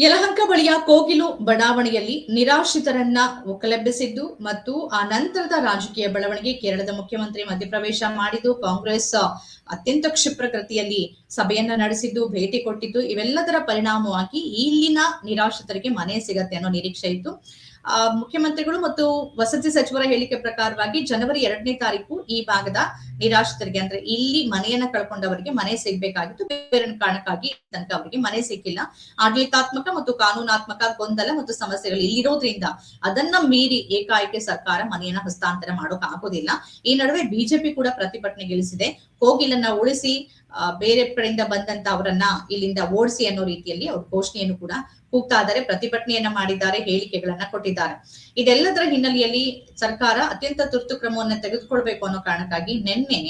ಯಲಹಂಕ ಬಳಿಯ ಕೋಗಿಲು ಬಡಾವಣೆಯಲ್ಲಿ ನಿರಾಶ್ರಿತರನ್ನ ಒಕ್ಕಲೆಬ್ಬಿಸಿದ್ದು ಮತ್ತು ಆ ನಂತರದ ರಾಜಕೀಯ ಬೆಳವಣಿಗೆ ಕೇರಳದ ಮುಖ್ಯಮಂತ್ರಿ ಮಧ್ಯಪ್ರವೇಶ ಮಾಡಿದ್ದು ಕಾಂಗ್ರೆಸ್ ಅತ್ಯಂತ ಕ್ಷಿಪ್ರ ಕೃತಿಯಲ್ಲಿ ಸಭೆಯನ್ನ ನಡೆಸಿದ್ದು, ಭೇಟಿ ಕೊಟ್ಟಿದ್ದು, ಇವೆಲ್ಲದರ ಪರಿಣಾಮವಾಗಿ ಇಲ್ಲಿನ ನಿರಾಶ್ರಿತರಿಗೆ ಮನೆ ಸಿಗತ್ತೆ ಅನ್ನೋ ನಿರೀಕ್ಷೆ ಇತ್ತು. ಮುಖ್ಯಮಂತ್ರಿಗಳು ಮತ್ತು ವಸತಿ ಸಚಿವರ ಹೇಳಿಕೆ ಪ್ರಕಾರವಾಗಿ ಜನವರಿ ಎರಡನೇ ತಾರೀಕು ಈ ಭಾಗದ ನಿರಾಶ್ರಿತರಿಗೆ, ಅಂದ್ರೆ ಇಲ್ಲಿ ಮನೆಯನ್ನ ಕಳ್ಕೊಂಡವರಿಗೆ ಮನೆ ಸಿಗ್ಬೇಕಾಗಿತ್ತು. ಬೇರೆ ಕಾರಣಕ್ಕಾಗಿ ತನಕ ಅವರಿಗೆ ಮನೆ ಸಿಕ್ಕಿಲ್ಲ. ಆಡಳಿತಾತ್ಮಕ ಮತ್ತು ಕಾನೂನಾತ್ಮಕ ಗೊಂದಲ ಮತ್ತು ಸಮಸ್ಯೆಗಳು ಇಲ್ಲಿರೋದ್ರಿಂದ ಅದನ್ನ ಮೀರಿ ಏಕಾಏಕಿ ಸರ್ಕಾರ ಮನೆಯನ್ನ ಹಸ್ತಾಂತರ ಮಾಡೋಕ್ ಆಗೋದಿಲ್ಲ ಈ ನಡುವೆ ಬಿಜೆಪಿ ಕೂಡ ಪ್ರತಿಭಟನೆಗಿಳಿಸಿದೆ ಕೋಗಿಲನ್ನ ಉಳಿಸಿ ಬೇರೆ ಕಡೆಯಿಂದ ಬಂದಂತ ಅವರನ್ನ ಇಲ್ಲಿಂದ ಓಡಿಸಿ ಅನ್ನೋ ರೀತಿಯಲ್ಲಿ ಅವ್ರ ಘೋಷಣೆಯನ್ನು ಕೂಡ ಕೂಗ್ತಾ ಇದ್ದಾರೆ, ಪ್ರತಿಭಟನೆಯನ್ನ ಮಾಡಿದ್ದಾರೆ, ಹೇಳಿಕೆಗಳನ್ನ ಕೊಟ್ಟಿದ್ದಾರೆ. ಇದೆಲ್ಲದರ ಹಿನ್ನೆಲೆಯಲ್ಲಿ ಸರ್ಕಾರ ಅತ್ಯಂತ ತುರ್ತು ಕ್ರಮವನ್ನ ತೆಗೆದುಕೊಳ್ಬೇಕು ಅನ್ನೋ ಕಾರಣಕ್ಕಾಗಿ ನಿನ್ನೆ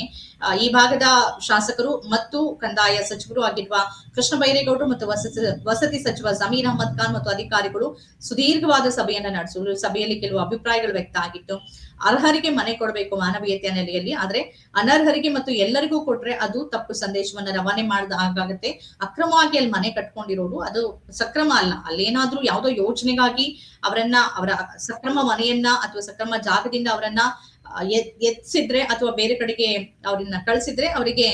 ಈ ಭಾಗದ ಶಾಸಕರು ಮತ್ತು ಕಂದಾಯ ಸಚಿವರು ಆಗಿರುವ ಕೃಷ್ಣ ಬೈರೇಗೌಡರು ಮತ್ತು ವಸತಿ ವಸತಿ ಸಚಿವ ಜಮೀರ್ ಅಹಮದ್ ಖಾನ್ ಮತ್ತು ಅಧಿಕಾರಿಗಳು ಸುದೀರ್ಘವಾದ ಸಭೆಯನ್ನ ನಡೆಸಿದ್ರು ಸಭೆಯಲ್ಲಿ ಕೆಲವು ಅಭಿಪ್ರಾಯಗಳು ವ್ಯಕ್ತ ಆಗಿತ್ತು. ಅರ್ಹರಿಗೆ ಮನೆ ಕೊಡಬೇಕು ಮಾನವೀಯತೆಯ ನೆಲೆಯಲ್ಲಿ ಆದ್ರೆ ಅನರ್ಹರಿಗೆ ಮತ್ತು ಎಲ್ಲರಿಗೂ ಕೊಟ್ರೆ ಅದು ತಪ್ಪು ಸಂದೇಶವನ್ನ ರವಾನೆ ಮಾಡಿದ ಹಾಗಾಗತ್ತೆ. ಅಕ್ರಮವಾಗಿ ಅಲ್ಲಿ ಮನೆ ಕಟ್ಕೊಂಡಿರೋರು ಅದು ಸಕ್ರಮ ಅಲ್ಲ. ಅಲ್ಲೇನಾದ್ರೂ ಯಾವುದೋ ಯೋಜನೆಗಾಗಿ ಅವರನ್ನ, ಅವರ ಸಕ್ರಮ ಮನೆಯನ್ನ ಅಥವಾ ಸಕ್ರಮ ಜಾಗದಿಂದ ಅವರನ್ನ ಎತ್ಸಿದ್ರೆ ಅಥವಾ ಬೇರೆ ಕಡೆಗೆ ಅವ್ರನ್ನ ಕಳಿಸಿದ್ರೆ ಅವರಿಗೆ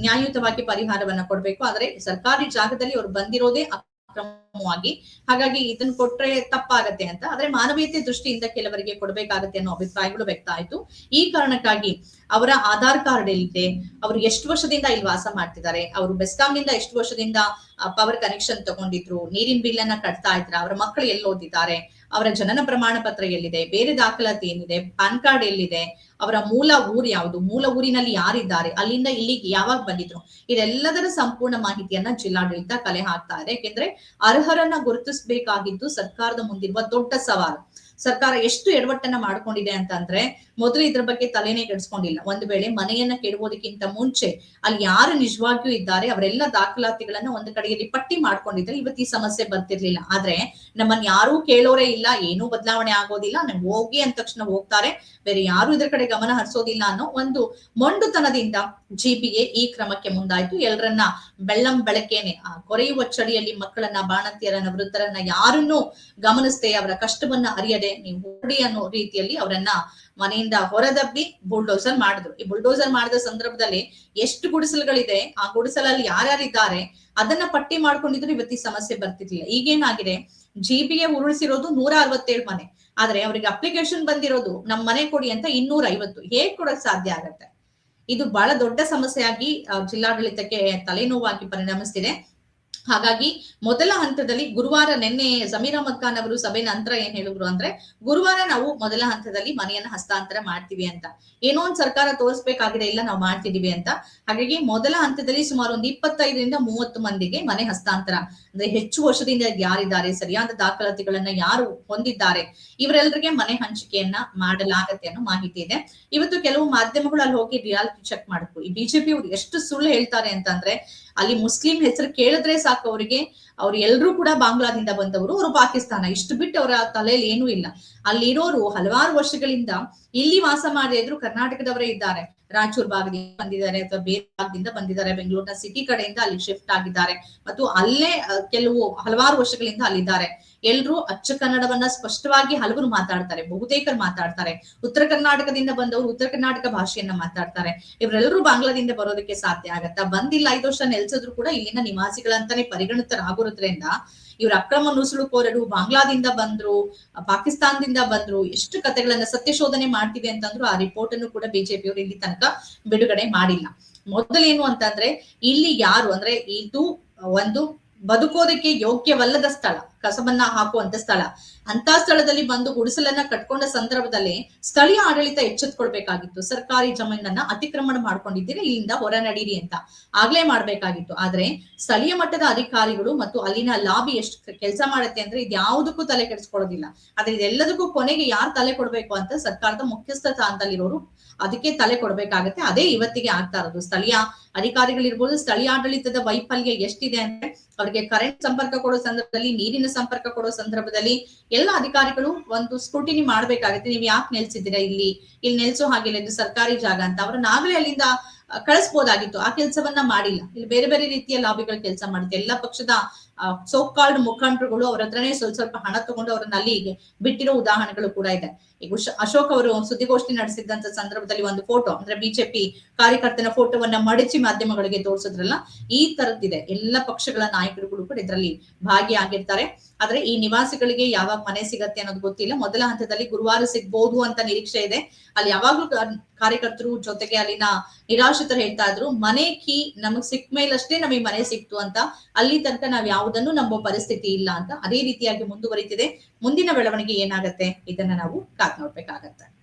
ನ್ಯಾಯಯುತವಾಗಿ ಪರಿಹಾರವನ್ನ ಕೊಡ್ಬೇಕು. ಆದ್ರೆ ಸರ್ಕಾರಿ ಜಾಗದಲ್ಲಿ ಅವ್ರು ಬಂದಿರೋದೇ ಅಕ್ರಮವಾಗಿ ಹಾಗಾಗಿ ಇದನ್ನ ಕೊಟ್ರೆ ತಪ್ಪಾಗತ್ತೆ ಅಂತ. ಆದ್ರೆ ಮಾನವೀಯತೆ ದೃಷ್ಟಿಯಿಂದ ಕೆಲವರಿಗೆ ಕೊಡ್ಬೇಕಾಗತ್ತೆ ಅನ್ನೋ ಅಭಿಪ್ರಾಯಗಳು ವ್ಯಕ್ತ ಆಯ್ತು. ಈ ಕಾರಣಕ್ಕಾಗಿ ಅವರ ಆಧಾರ್ ಕಾರ್ಡ್ ಎಲ್ಲಿದೆ? ಅವರು ಎಷ್ಟು ವರ್ಷದಿಂದ ಇಲ್ಲಿ ವಾಸ ಮಾಡ್ತಿದ್ದಾರೆ? ಅವರು ಬೆಸ್ಕಾಂನಿಂದ ಎಷ್ಟು ವರ್ಷದಿಂದ ಪವರ್ ಕನೆಕ್ಷನ್ ತಗೊಂಡಿದ್ರು? ನೀರಿನ ಬಿಲ್ ಅನ್ನ ಕಟ್ತಾ ಇದ್ರ? ಅವರ ಮಕ್ಕಳು ಎಲ್ಲಿ ಓದಿದ್ದಾರೆ? ಅವರ ಜನನ ಪ್ರಮಾಣ ಪತ್ರ ಎಲ್ಲಿದೆ? ಬೇರೆ ದಾಖಲಾತಿ ಏನಿದೆ? ಪಾನ್ ಕಾರ್ಡ್ ಎಲ್ಲಿದೆ? ಅವರ ಮೂಲ ಊರು ಯಾವುದು? ಮೂಲ ಊರಿನಲ್ಲಿ ಯಾರಿದ್ದಾರೆ? ಅಲ್ಲಿಂದ ಇಲ್ಲಿಗೆ ಯಾವಾಗ ಬಂದಿದ್ರು? ಇದೆಲ್ಲದರ ಸಂಪೂರ್ಣ ಮಾಹಿತಿಯನ್ನ ಜಿಲ್ಲಾಡಳಿತ ಕಲೆ ಹಾಕ್ತಾ ಯಾಕೆಂದ್ರೆ ಅರ್ಹರನ್ನ ಗುರುತಿಸಬೇಕಾಗಿದ್ದು ಸರ್ಕಾರದ ಮುಂದಿರುವ ದೊಡ್ಡ ಸವಾಲು. ಸರ್ಕಾರ ಎಷ್ಟು ಎಡವಟ್ಟನ್ನ ಮಾಡ್ಕೊಂಡಿದೆ ಅಂತಂದ್ರೆ ಮೊದಲು ಇದ್ರ ಬಗ್ಗೆ ತಲೆನೇ ಕೆಡಿಸ್ಕೊಂಡಿಲ್ಲ. ಒಂದು ವೇಳೆ ಮನೆಯನ್ನ ಕೆಡುವುದಕ್ಕಿಂತ ಮುಂಚೆ ಅಲ್ಲಿ ಯಾರು ನಿಜವಾಗಿಯೂ ಇದ್ದಾರೆ, ಅವರೆಲ್ಲ ದಾಖಲಾತಿಗಳನ್ನ ಒಂದು ಕಡೆಯಲ್ಲಿ ಪಟ್ಟಿ ಮಾಡ್ಕೊಂಡಿದ್ರೆ ಇವತ್ತು ಈ ಸಮಸ್ಯೆ ಬರ್ತಿರ್ಲಿಲ್ಲ. ಆದ್ರೆ ನಮ್ಮನ್ನ ಯಾರೂ ಕೇಳೋರೇ ಇಲ್ಲ, ಏನೂ ಬದಲಾವಣೆ ಆಗೋದಿಲ್ಲ, ನಂಗೆ ಹೋಗಿ ಅಂದ ತಕ್ಷಣ ಹೋಗ್ತಾರೆ. ಬೇರೆ ಯಾರು ಇದ್ರ ಕಡೆ ಗಮನ ಹರಿಸೋದಿಲ್ಲ ಅನ್ನೋ ಒಂದು ಮೊಂಡುತನದಿಂದ ಜಿಪಿಗೆ ಈ ಕ್ರಮಕ್ಕೆ ಮುಂದಾಯ್ತು. ಎಲ್ಲರನ್ನ ಬೆಳ್ಳಂ ಬೆಳಕೇನೆ. ಆ ಕೊರೆಯುವ ಚಳಿಯಲ್ಲಿ ಮಕ್ಕಳನ್ನ, ಬಾಣತಿಯರನ್ನ, ವೃದ್ಧರನ್ನ ಯಾರನ್ನೂ ಗಮನಿಸದೆ ಅವರ ಕಷ್ಟವನ್ನ ಅರಿಯದೆ ನೀವು ಹೊಡಿ ಅನ್ನೋ ರೀತಿಯಲ್ಲಿ ಅವರನ್ನ ಮನೆಯಿಂದ ಹೊರದಬ್ಬಿ ಬುಲ್ಡೋಸರ್ ಮಾಡಿದ್ರು. ಈ ಬುಲ್ಡೋಸರ್ ಮಾಡಿದ ಸಂದರ್ಭದಲ್ಲಿ ಎಷ್ಟು ಗುಡಿಸಲುಗಳಿದೆ, ಆ ಗುಡಿಸಲಲ್ಲಿ ಯಾರ್ಯಾರಿದ್ದಾರೆ, ಅದನ್ನ ಪಟ್ಟಿ ಮಾಡ್ಕೊಂಡಿದ್ರು ಇವತ್ತಿ ಸಮಸ್ಯೆ ಬರ್ತಿರ್ಲಿಲ್ಲ. ಈಗೇನಾಗಿದೆ, ಜಿಬಿಗೆ ಉರುಳಿಸಿರೋದು ನೂರ ಅರವತ್ತೇಳು ಮನೆ. ಆದ್ರೆ ಅವರಿಗೆ ಅಪ್ಲಿಕೇಶನ್ ಬಂದಿರೋದು ನಮ್ ಮನೆ ಕೊಡಿ ಅಂತ ಇನ್ನೂರ ಐವತ್ತು ಹೇಗ್ ಕೊಡಕ್ ಸಾಧ್ಯ ಆಗತ್ತೆ? ಇದು ಬಹಳ ದೊಡ್ಡ ಸಮಸ್ಯೆಯಾಗಿ ಜಿಲ್ಲಾಡಳಿತಕ್ಕೆ ತಲೆನೋವಾಗಿ ಪರಿಣಮಿಸ್ತಿದೆ. ಹಾಗಾಗಿ ಮೊದಲ ಹಂತದಲ್ಲಿ ಗುರುವಾರ ನಿನ್ನೆ ಜಮೀರ್ ಅಹಮದ್ ಖಾನ್ ಅವರು ಸಭೆ ನಂತರ ಏನ್ ಹೇಳಿದ್ರು ಅಂದ್ರೆ ಗುರುವಾರ ನಾವು ಮೊದಲ ಹಂತದಲ್ಲಿ ಮನೆಯನ್ನ ಹಸ್ತಾಂತರ ಮಾಡ್ತೀವಿ ಅಂತ. ಏನೋ ಒಂದ್ ಸರ್ಕಾರ ತೋರಿಸ್ಬೇಕಾಗಿದೆ, ಇಲ್ಲ ನಾವು ಮಾಡ್ತಿದೀವಿ ಅಂತ. ಹಾಗಾಗಿ ಮೊದಲ ಹಂತದಲ್ಲಿ ಸುಮಾರು ಒಂದು ಇಪ್ಪತ್ತೈದರಿಂದ ಮೂವತ್ತು ಮಂದಿಗೆ ಮನೆ ಹಸ್ತಾಂತರ. ಅಂದ್ರೆ ಹೆಚ್ಚು ವರ್ಷದಿಂದ ಯಾರಿದ್ದಾರೆ, ಸರಿಯಾದ ದಾಖಲಾತಿಗಳನ್ನ ಯಾರು ಹೊಂದಿದ್ದಾರೆ ಇವರೆಲ್ಲರಿಗೆ ಮನೆ ಹಂಚಿಕೆಯನ್ನ ಮಾಡಲಾಗತ್ತೆ ಅನ್ನೋ ಮಾಹಿತಿ ಇದೆ. ಇವತ್ತು ಕೆಲವು ಮಾಧ್ಯಮಗಳು ಅಲ್ಲಿ ಹೋಗಿ ರಿಯಾಲಿಟಿ ಚೆಕ್ ಮಾಡಿದ್ರು ಈ ಬಿಜೆಪಿ ಅವರು ಎಷ್ಟು ಸುಳ್ಳು ಹೇಳ್ತಾರೆ ಅಂತಂದ್ರೆ ಅಲ್ಲಿ ಮುಸ್ಲಿಂ ಹೆಸರು ಕೇಳಿದ್ರೆ ಸಾಕು ಅವರಿಗೆ. ಅವ್ರು ಎಲ್ರೂ ಕೂಡ ಬಾಂಗ್ಲಾದಿಂದ ಬಂದವರು. ಅವರು ಪಾಕಿಸ್ತಾನ. ಇಷ್ಟು ಬಿಟ್ಟು ಅವರ ತಲೆಯಲ್ಲಿ ಏನೂ ಇಲ್ಲ. ಅಲ್ಲಿರೋರು ಹಲವಾರು ವರ್ಷಗಳಿಂದ ಇಲ್ಲಿ ವಾಸ ಮಾಡದೇ ಇದ್ರು ಕರ್ನಾಟಕದವರೇ ಇದ್ದಾರೆ. ರಾಯಚೂರ್ ಭಾಗದಿಂದ ಬಂದಿದ್ದಾರೆ ಅಥವಾ ಬೇರೆ ಭಾಗದಿಂದ ಬಂದಿದ್ದಾರೆ. ಬೆಂಗಳೂರಿನ ಸಿಟಿ ಕಡೆಯಿಂದ ಅಲ್ಲಿ ಶಿಫ್ಟ್ ಆಗಿದ್ದಾರೆ. ಮತ್ತು ಅಲ್ಲೇ ಕೆಲವು ಹಲವಾರು ವರ್ಷಗಳಿಂದ ಅಲ್ಲಿದ್ದಾರೆ. ಎಲ್ರು ಅಚ್ಚ ಕನ್ನಡವನ್ನ ಸ್ಪಷ್ಟವಾಗಿ ಹಲವರು ಮಾತಾಡ್ತಾರೆ. ಬಹುತೇಕರು ಮಾತಾಡ್ತಾರೆ. ಉತ್ತರ ಕರ್ನಾಟಕದಿಂದ ಬಂದವರು ಉತ್ತರ ಕರ್ನಾಟಕ ಭಾಷೆಯನ್ನ ಮಾತಾಡ್ತಾರೆ. ಇವರೆಲ್ಲರೂ ಬಾಂಗ್ಲಾದಿಂದ ಬರೋದಕ್ಕೆ ಸಾಧ್ಯ ಆಗತ್ತಾ? ಬಂದಿಲ್ಲ. ಐದು ವರ್ಷ ನೆಲೆಸಿದ್ರು ಕೂಡ ಇಲ್ಲಿನ ನಿವಾಸಿಗಳಂತಾನೆ ಪರಿಗಣಿತರಾಗಿರೋದ್ರಿಂದ ಇವ್ರ ಅಕ್ರಮ ನುಸುಳುಕೋರರು ಬಾಂಗ್ಲಾದಿಂದ ಬಂದ್ರು ಪಾಕಿಸ್ತಾನದಿಂದ ಬಂದ್ರು, ಎಷ್ಟು ಕಥೆಗಳನ್ನ ಸತ್ಯಶೋಧನೆ ಮಾಡ್ತೀವಿ ಅಂತಂದ್ರು ಆ ರಿಪೋರ್ಟ್ ಅನ್ನು ಕೂಡ ಬಿಜೆಪಿಯವರು ಇಲ್ಲಿ ತನಕ ಬಿಡುಗಡೆ ಮಾಡಿಲ್ಲ. ಮೊದಲೇನು ಅಂತಂದ್ರೆ, ಇಲ್ಲಿ ಯಾರು ಅಂದ್ರೆ, ಇದು ಒಂದು ಬದುಕೋದಕ್ಕೆ ಯೋಗ್ಯವಲ್ಲದ ಸ್ಥಳ. ಕಸಬನ್ನ ಹಾಕುವಂತ ಸ್ಥಳ. ಅಂತ ಸ್ಥಳದಲ್ಲಿ ಬಂದು ಗುಡಿಸಲನ್ನ ಕಟ್ಕೊಂಡ ಸಂದರ್ಭದಲ್ಲಿ ಸ್ಥಳೀಯ ಆಡಳಿತ ಎಚ್ಚೆತ್ಕೊಳ್ಬೇಕಾಗಿತ್ತು ಸರ್ಕಾರಿ ಜಮೀನನ್ನ ಅತಿಕ್ರಮಣ ಮಾಡ್ಕೊಂಡಿದ್ದೀರಿ, ಇಲ್ಲಿಂದ ಹೊರ ನಡೀರಿ ಅಂತ. ಆಗ್ಲೇ ಮಾಡ್ಬೇಕಾಗಿತ್ತು. ಆದ್ರೆ ಸ್ಥಳೀಯ ಮಟ್ಟದ ಅಧಿಕಾರಿಗಳು ಮತ್ತು ಅಲ್ಲಿನ ಲಾಬಿ ಎಷ್ಟು ಕೆಲಸ ಮಾಡುತ್ತೆ ಅಂದ್ರೆ ಇದ್ಯಾವುದಕ್ಕೂ ತಲೆ ಕೆಡಿಸ್ಕೊಳ್ಳೋದಿಲ್ಲ. ಆದ್ರೆ ಇದೆಲ್ಲದಕ್ಕೂ ಕೊನೆಗೆ ಯಾರು ತಲೆ ಕೊಡ್ಬೇಕು ಅಂತ ಸರ್ಕಾರದ ಮುಖ್ಯಸ್ಥ ಸ್ಥಾನದಲ್ಲಿರೋರು ಅದಕ್ಕೆ ತಲೆ ಕೊಡ್ಬೇಕಾಗತ್ತೆ. ಅದೇ ಇವತ್ತಿಗೆ ಆಗ್ತಾ ಇರೋದು. ಸ್ಥಳೀಯ ಅಧಿಕಾರಿಗಳಿರ್ಬೋದು, ಸ್ಥಳೀಯ ಆಡಳಿತದ ವೈಫಲ್ಯ ಎಷ್ಟಿದೆ ಅಂದ್ರೆ ಅವ್ರಿಗೆ ಕರೆಂಟ್ ಸಂಪರ್ಕ ಕೊಡೋ ಸಂದರ್ಭದಲ್ಲಿ ನೀರಿನ ಸಂಪರ್ಕ ಕೊಡೋ ಸಂದರ್ಭದಲ್ಲಿ ಎಲ್ಲ ಅಧಿಕಾರಿಗಳು ಒಂದು ಸ್ಕ್ರೂಟಿನಿ ಮಾಡ್ಬೇಕಾಗತ್ತೆ. ನೀವು ಯಾಕೆ ನೆಲ್ಸಿದ್ದೀರಾ ಇಲ್ಲಿ? ಇಲ್ಲಿ ನೆಲ್ಸೋ ಹಾಗಿಲ್ಲ ಇದು ಸರ್ಕಾರಿ ಜಾಗ ಅಂತ. ಅವ್ರನ್ನ ಆಗ್ಲೇ ಅಲ್ಲಿಂದ ಕಳಿಸ್ಬೋದಾಗಿತ್ತು. ಆ ಕೆಲಸವನ್ನ ಮಾಡಿಲ್ಲ. ಇಲ್ಲಿ ಬೇರೆ ಬೇರೆ ರೀತಿಯ ಲಾಬಿಗಳು ಕೆಲಸ ಮಾಡುತ್ತೆ. ಎಲ್ಲಾ ಪಕ್ಷದ ಸೋ ಕಾಲ್ಡ್ ಮುಖಂಡರುಗಳು ಅವ್ರ ಹತ್ರನೇ ಸ್ವಲ್ಪ ಸ್ವಲ್ಪ ಹಣ ತಗೊಂಡು ಅವ್ರನ್ನ ಅಲ್ಲಿ ಬಿಟ್ಟಿರೋ ಉದಾಹರಣೆಗಳು ಕೂಡ ಇದೆ. ಈಗ ಅಶೋಕ್ ಅವರು ಸುದ್ದಿಗೋಷ್ಠಿ ನಡೆಸಿದಂತ ಸಂದರ್ಭದಲ್ಲಿ ಒಂದು ಫೋಟೋ ಅಂದ್ರೆ ಬಿಜೆಪಿ ಕಾರ್ಯಕರ್ತನ ಫೋಟೋವನ್ನ ಮಡಚಿ ಮಾಧ್ಯಮಗಳಿಗೆ ತೋರಿಸಿದ್ರಲ್ಲ, ಈ ತರದ್ದಿದೆ. ಎಲ್ಲ ಪಕ್ಷಗಳ ನಾಯಕರುಗಳು ಕೂಡ ಇದರಲ್ಲಿ ಭಾಗಿಯಾಗಿರ್ತಾರೆ. ಆದ್ರೆ ಈ ನಿವಾಸಿಗಳಿಗೆ ಯಾವಾಗ ಮನೆ ಸಿಗತ್ತೆ ಅನ್ನೋದು ಗೊತ್ತಿಲ್ಲ. ಮೊದಲ ಹಂತದಲ್ಲಿ ಗುರುವಾರ ಸಿಗ್ಬಹುದು ಅಂತ ನಿರೀಕ್ಷೆ ಇದೆ. ಅಲ್ಲಿ ಯಾವಾಗ್ಲೂ ಕಾರ್ಯಕರ್ತರು ಜೊತೆಗೆ ಅಲ್ಲಿನ ನಿರಾಶ್ರಿತರು ಹೇಳ್ತಾ ಇದ್ರು, ಮನೆ ಕೀ ನಮಗ್ ಸಿಕ್ಕ ಮೇಲಷ್ಟೇ ನಮಗೆ ಮನೆ ಸಿಕ್ತು ಅಂತ. ಅಲ್ಲಿ ತನಕ ನಾವ್ ಯಾವುದನ್ನು ನಂಬೋ ಪರಿಸ್ಥಿತಿ ಇಲ್ಲ ಅಂತ ಅದೇ ರೀತಿಯಾಗಿ ಮುಂದುವರಿತಿದೆ. ಮುಂದಿನ ಬೆಳವಣಿಗೆ ಏನಾಗತ್ತೆ? ಇದನ್ನ ನಾವು ಕಾತ್ ನೋಡ್ಬೇಕಾಗತ್ತೆ.